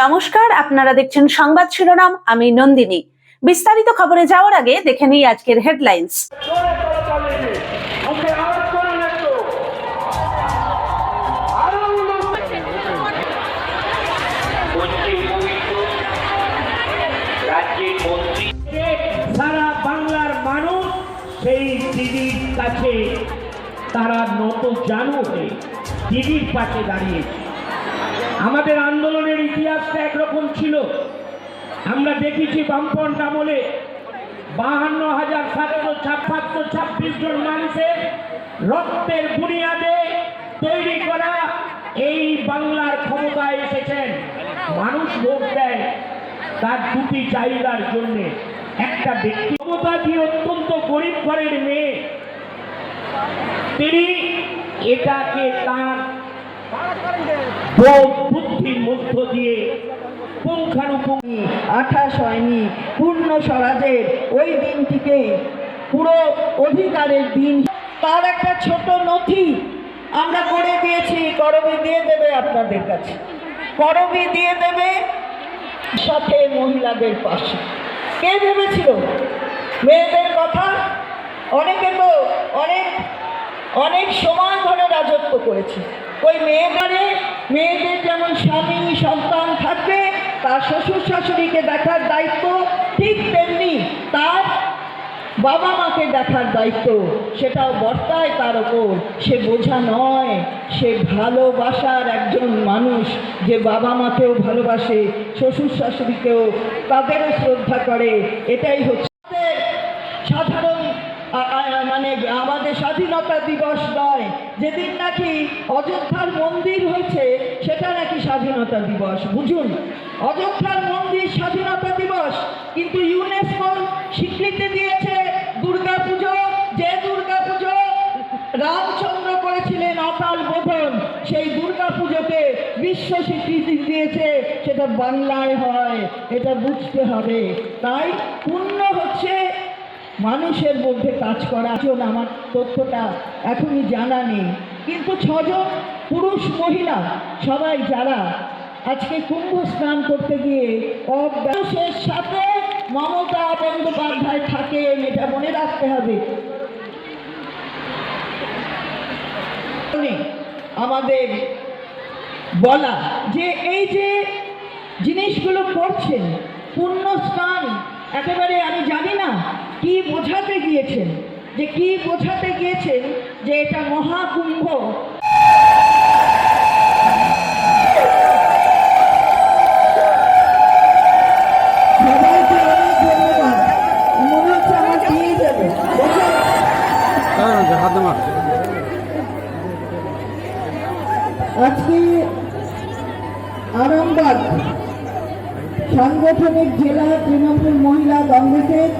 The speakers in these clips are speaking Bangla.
নমস্কার, আপনারা দেখছেন সংবাদ শিরোনাম, আমি নন্দিনী। বিস্তারিত খবরে যাওয়ার আগে দেখে নিই আজকের হেডলাইন্স। তারা নত জানু দিদির পাশে দাঁড়িয়েছে। আমাদের আন্দোলনের ইতিহাসটা একরকম ছিল। আমরা দেখেছি বামপন্থ আমলে বাহান্ন হাজার সাতশো ছাপ্পান্ন, ছাব্বিশ জন মানুষের রক্তের বুনিয়াদে তৈরি করা এই বাংলার ক্ষমতায় এসেছেন। মানুষ ভোট দেয় তার দুটি চাহিদার জন্য। একটা ব্যক্তি ক্ষমতাটি অত্যন্ত গরিব ঘরের মেয়ে। তিনি এটাকে তার বুদ্ধির মধ্য দিয়ে পুঙ্খানুপুঙ্খ আঠাশ হয়নি, পূর্ণ স্বরাজের ওই দিনটিকে পুরো অধিকারের দিন। তার একটা ছোট নথি আমরা করে দিয়েছি, করবি দিয়ে দেবে আপনাদের কাছে। করবি দিয়ে দেবে সাথে মহিলাদের পাশে। কে ভেবেছিল? মেয়েদের কথা? অনেকে তো অনেক অনেক সময় ধরে রাজত্ব করেছে। ওই মেয়েদারে মেয়েদের যেমন স্বামী, সন্তান থাকবে, তার শ্বশুর শাশুড়িকে দেখার দায়িত্ব, ঠিক তেমনি তার বাবা মাকে দেখার দায়িত্ব, সেটাও বর্তায় তার ওপর। সে বোঝা নয়, সে ভালোবাসার একজন মানুষ, যে বাবা মাকেও ভালোবাসে, শ্বশুর শাশুড়িকেও, তাদেরও শ্রদ্ধা করে। এটাই হচ্ছে সাধারণ মানে আমাদের স্বাধীনতা দিবস নয়। যেদিন নাকি অযোধ্যার মন্দির হয়েছে, সেটা নাকি স্বাধীনতা দিবস। বুঝুন, অযোধ্যার মন্দির স্বাধীনতা দিবস, কিন্তু ইউনেস্কো স্বীকৃতি দিয়েছে দুর্গা পুজো যে দুর্গা পুজো রামচন্দ্র করেছিলেন অকাল বোধন, সেই দুর্গা পুজোকে বিশ্ব স্বীকৃতি দিয়েছে, সেটা বাংলায় হয়, এটা বুঝতে হবে। তাই পূর্ণ হচ্ছে মানুষের মধ্যে কাজ করা জন আমার তথ্যটা এখনই জানা নেই। কিন্তু ছজন পুরুষ মহিলা, সবাই যারা আজকে কুম্ভ স্নান করতে গিয়ে অব্যাসের সাথে মমতা বন্দ্যোপাধ্যায় থাকেন এটা মনে রাখতে হবে। আমাদের বলা যে এই যে জিনিসগুলো করছেন পূর্ণ স্থান একেবারে আমি জানি না কি বোঝাতে গিয়েছেন যে কি বোঝাতে গিয়েছেন যে এটা মহাকুম্ভ। সবাইকে অনেক সাংগঠনিক জেলা তৃণমূল মহিলা কংগ্রেসের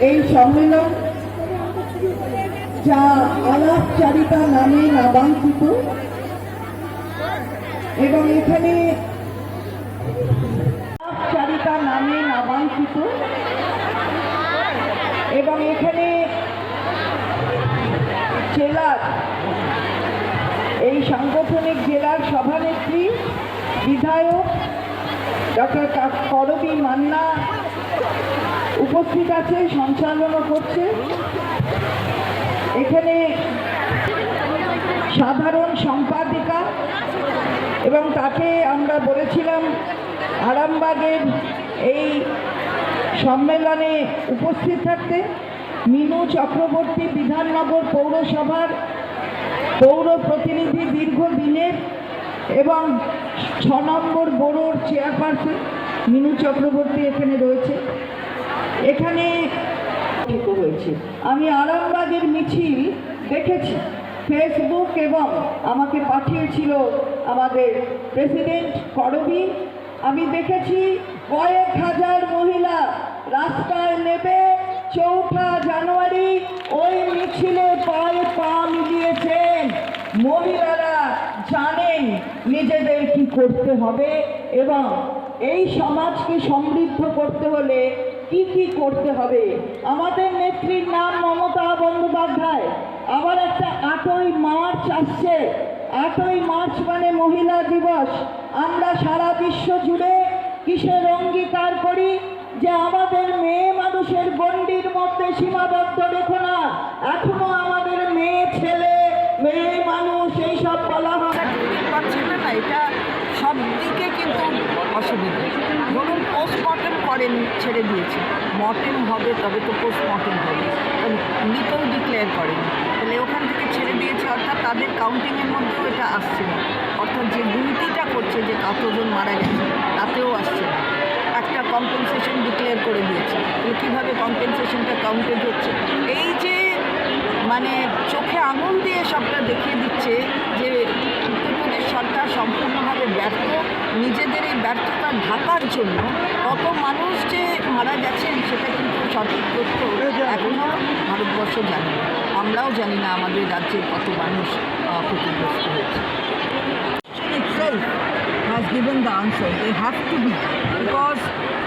এই সম্মেলন যা আলাপচারিতা নামে নামাঙ্কিত এবং এখানে আলাপচারিতা নামে নামাঙ্কিত এবং এখানে জেলার এই সাংগঠনিক জেলার সভানেত্রী, বিধায়ক ডক্টর করবী মান্না উপস্থিত আছে সঞ্চালনা করছে। এখানে সাধারণ সম্পাদিকা এবং তাকে আমরা বলেছিলাম, আরামবাগের এই সম্মেলনে উপস্থিত থাকতে। মিনু চক্রবর্তী বিধাননগর পৌরসভার পৌর প্রতিনিধি দীর্ঘদিনের এবং ছ নম্বর বোরোর চেয়ারপারসন মিনু চক্রবর্তী এখানে রয়েছে। এখানে হয়েছে আমি আরামবাগের মিছিল দেখেছি। ফেসবুক এবং আমাকে পাঠিয়েছিল আমাদের প্রেসিডেন্ট করবি। আমি দেখেছি কয়েক হাজার মহিলা রাস্তায় নেবে চৌঠা জানুয়ারি। ওই মিছিলে পায়ে পা মিলিয়েছেন মহিলারা। জানেন নিজেদের কি করতে হবে এবং এই সমাজকে সমৃদ্ধ করতে হলে কি কি করতে হবে। আমাদের নেত্রীর নাম মমতা বন্দ্যোপাধ্যায়। আবার একটা আটই মার্চ আসছে। আটই মার্চ মানে মহিলা দিবস। আমরা সারা বিশ্ব জুড়ে কিসের অঙ্গীকার করি? যে আমাদের মেয়ে মানুষের গণ্ডির মধ্যে সীমাবদ্ধ রেখো না। এখনও করেন ছেড়ে দিয়েছে। মর্টেম হবে, তবে তো পোস্টমর্টেম হবে। মৃতও ডিক্লেয়ার করেন। তাহলে ওখান থেকে ছেড়ে দিয়েছে, অর্থাৎ তাদের কাউন্টিংয়ের মধ্যেও এটা আসছে না। অর্থাৎ যে গুনতিটা করছে, যে কতজন মারা গেছে, তাতেও আসছে না। একটা কম্পেনসেশন ডিক্লেয়ার করে দিয়েছে। তাহলে কীভাবে কম্পেনসেশনটা কাউন্টেড হচ্ছে? এই যে মানে চোখে আঙুল দিয়ে সবটা দেখিয়ে দিচ্ছে যে উত্তরপ্রদেশ সরকার সম্পূর্ণভাবে ব্যর্থ, নিজেদের ব্যর্থতা ঢাকার জন্য কত মানুষ যে মারা গেছেন সেটা কিন্তু সঠিক তথ্য এখনও ভারতবর্ষ জানে আমরাও জানি না আমাদের রাজ্যের কত মানুষ ক্ষতিগ্রস্ত হয়েছে has given the answer. They have to be because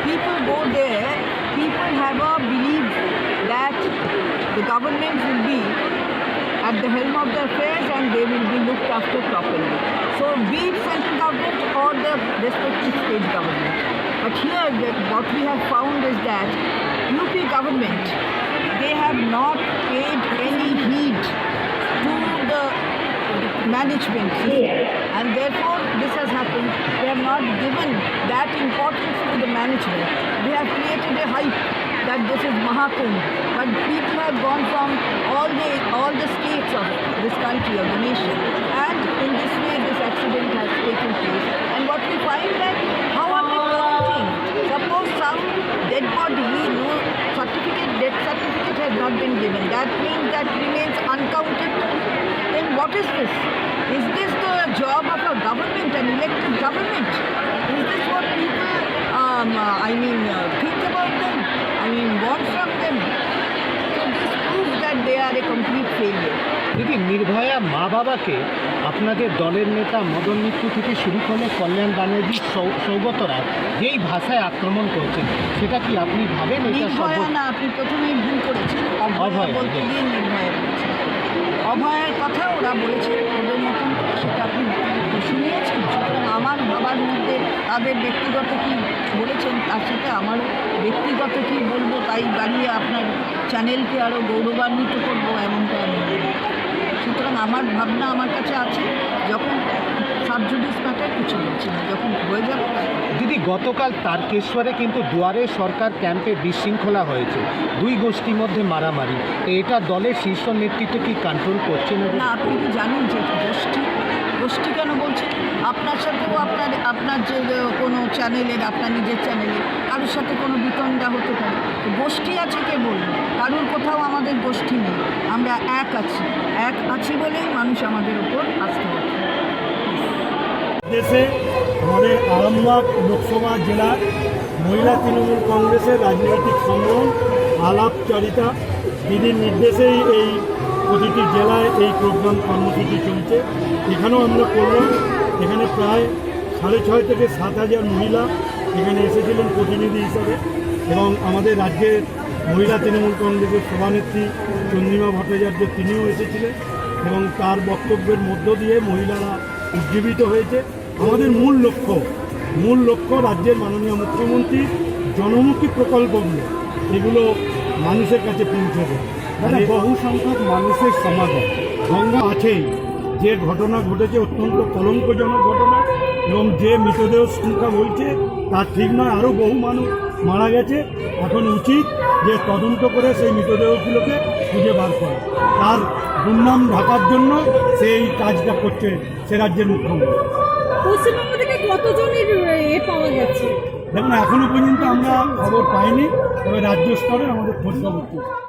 people go there. People have a belief that the government will be at the helm of the affairs and they will be looked after properly. So be it central government or the respective state government. But here the, what we have found is that UP government they have not paid any heed to the management and therefore this has happened. They have not given that importance to the management. They have created a hype that this is Mahakumbh, but people have gone from all the all the states of this country of the nation, and in this way this accident has taken place. And what we find that how are they counting? Suppose some dead body, no certificate, death certificate has not been given. That means that remains uncounted then what is this? Is this the job of a government, an elected government? Is this what people, um, uh, I mean, uh? Mean, want from them? So this proves that they are a complete failure. দিদি নির্ভয়া মা বাবাকে আপনাদের দলের নেতা মদন মিত্র থেকে শুরু করে কল্যাণ ব্যানার্জি সৌ- সৌগত রায় যেই ভাষায় আক্রমণ করছেন সেটা কি আপনি ভাবেন নির্ভয়া না আপনি প্রথমেই ভুল করেছেন অভয় বলতে। গিয়ে নির্ভয়া অভয়ের কথা ওরা বলেছে ওদের মতন সেটা আপনি শুনিয়েছেন বাবার মধ্যে তাদের ব্যক্তিগত কি বলেছেন? তার সাথে আমার ব্যক্তিগত কি বলব তাই বাড়িয়ে আপনার চ্যানেলকে আরও গৌরবান্বিত করব এমনটা আমি সুতরাং আমার ভাবনা আমার কাছে আছে যখন সাবজুডিস ম্যাটার কিছু বলছি না যখন হয়ে যাবে দিদি গতকাল তারকেশ্বরে কিন্তু দুয়ারে সরকার ক্যাম্পে বিশৃঙ্খলা হয়েছে দুই গোষ্ঠীর মধ্যে মারামারি। এটা দলের শীর্ষ নেতৃত্ব কি কন্ট্রোল করছে না? না আপনি কি জানেন যে গোষ্ঠী গোষ্ঠী কেন বলছেন আপনার সাথেও আপনার আপনার যে কোনো চ্যানেলের আপনার নিজের চ্যানেলে কারোর সাথে কোনো বিতণ্ডা হতে পারে? গোষ্ঠী আছে কে বলবে কারোর কোথাও আমাদের গোষ্ঠী নেই। আমরা এক আছি। এক আছি বলেই মানুষ আমাদের উপর আস্থা রাখে। দেশে আমাদের আরামবাগ লোকসভা জেলার মহিলা তৃণমূল কংগ্রেসের রাজনৈতিক সংগ্রাম, আলাপচারিতা, দিদির নির্দেশেই এই প্রতিটি জেলায় এই প্রোগ্রাম কর্মসূচি চলছে। এখানেও আমরা করলাম। এখানে প্রায় সাড়ে ছয় থেকে সাত হাজার মহিলা এখানে এসেছিলেন প্রতিনিধি হিসাবে এবং আমাদের রাজ্যের মহিলা তৃণমূল কংগ্রেসের সভানেত্রী চন্দ্রিমা ভট্টাচার্য তিনিও এসেছিলেন এবং তার বক্তব্যের মধ্য দিয়ে মহিলারা উজ্জীবিত হয়েছে। আমাদের মূল লক্ষ্য মূল লক্ষ্য রাজ্যের মাননীয় মুখ্যমন্ত্রী জনমুখী প্রকল্পগুলো, এগুলো মানুষের কাছে পৌঁছে দেয় মানে বহু সংখ্যক মানুষের সমাগম। গঙ্গা আছেই। যে ঘটনা ঘটেছে অত্যন্ত কলঙ্কজনক ঘটনা এবং যে মৃতদেহ সংখ্যা বলছে তা ঠিক নয়। আরও বহু মানুষ মারা গেছে। এখন উচিত যে তদন্ত করে সেই মৃতদেহগুলোকে খুঁজে বার করা। তার দুর্নাম ঢাকার জন্য সেই কাজটা করছে সে রাজ্যের মুখ্যমন্ত্রী। পশ্চিমবঙ্গ থেকে কতজনের এ পাওয়া গেছে? দেখুন এখনও পর্যন্ত আমরা খবর পাইনি তবে রাজ্য স্তরে আমাদের খোঁজ খবর।